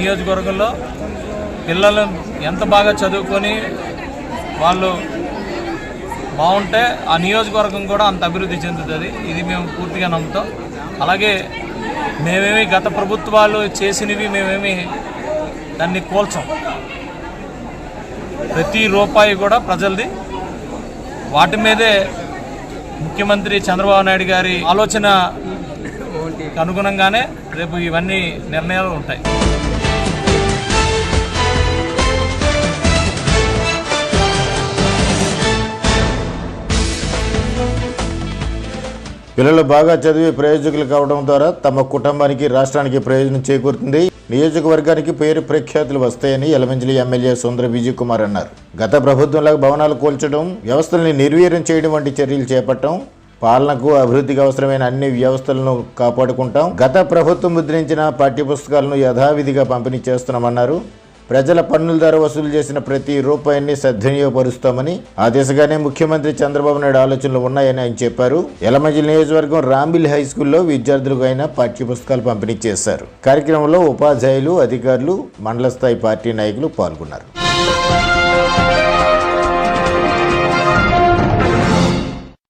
నియోజకవర్గంలో పిల్లలు ఎంత బాగా చదువుకొని వాళ్ళు బాగుంటే ఆ నియోజకవర్గం కూడా అంత అభివృద్ధి చెందుతుంది. ఇది మేము పూర్తిగా నమ్ముతాం. అలాగే మేమేమి గత ప్రభుత్వాలు చేసినవి మేమేమి దాన్ని కోల్చాం. ప్రతి రూపాయి కూడా ప్రజలది. వాటి మీదే ముఖ్యమంత్రి చంద్రబాబు నాయుడు గారి ఆలోచన అనుగుణంగానే రేపు ఇవన్నీ నిర్ణయాలు ఉంటాయి. పిల్లలు బాగా చదివి ప్రయోజకులు కావడం ద్వారా తమ కుటుంబానికి రాష్ట్రానికి ప్రయోజనం చేకూరుతుంది. నియోజకవర్గానికి పేరు ప్రఖ్యాతులు వస్తాయని ఎలమంజలి ఎమ్మెల్యే సుందర విజయ్ కుమార్ అన్నారు. గత ప్రభుత్వంలో భవనాలు కూల్చడం వ్యవస్థల్ని నిర్వీర్యం చేయడం వంటి చర్యలు చేపట్టడం పాలనకు అభివృద్ధికి అవసరమైన అన్ని వ్యవస్థలను కాపాడుకుంటాం. గత ప్రభుత్వం ముద్రించిన పాఠ్యపుస్తకాలను యథావిధిగా పంపిణీ చేస్తున్నామన్నారు. ప్రజల పన్నుల ధర వసూలు చేసిన ప్రతి రూపాయిని సద్వినియోగపరుస్తామని ఆ దిశగానే ముఖ్యమంత్రి చంద్రబాబు నాయుడు ఆలోచనలు ఉన్నాయని ఆయన చెప్పారు. యలమంచిలి నియోజకవర్గం రాంబిల్ హై స్కూల్లో విద్యార్థులకు ఆయన పాఠ్యపుస్తకాలు పంపిణీ చేశారు. కార్యక్రమంలో ఉపాధ్యాయులు అధికారులు మండల స్థాయి పార్టీ నాయకులు పాల్గొన్నారు.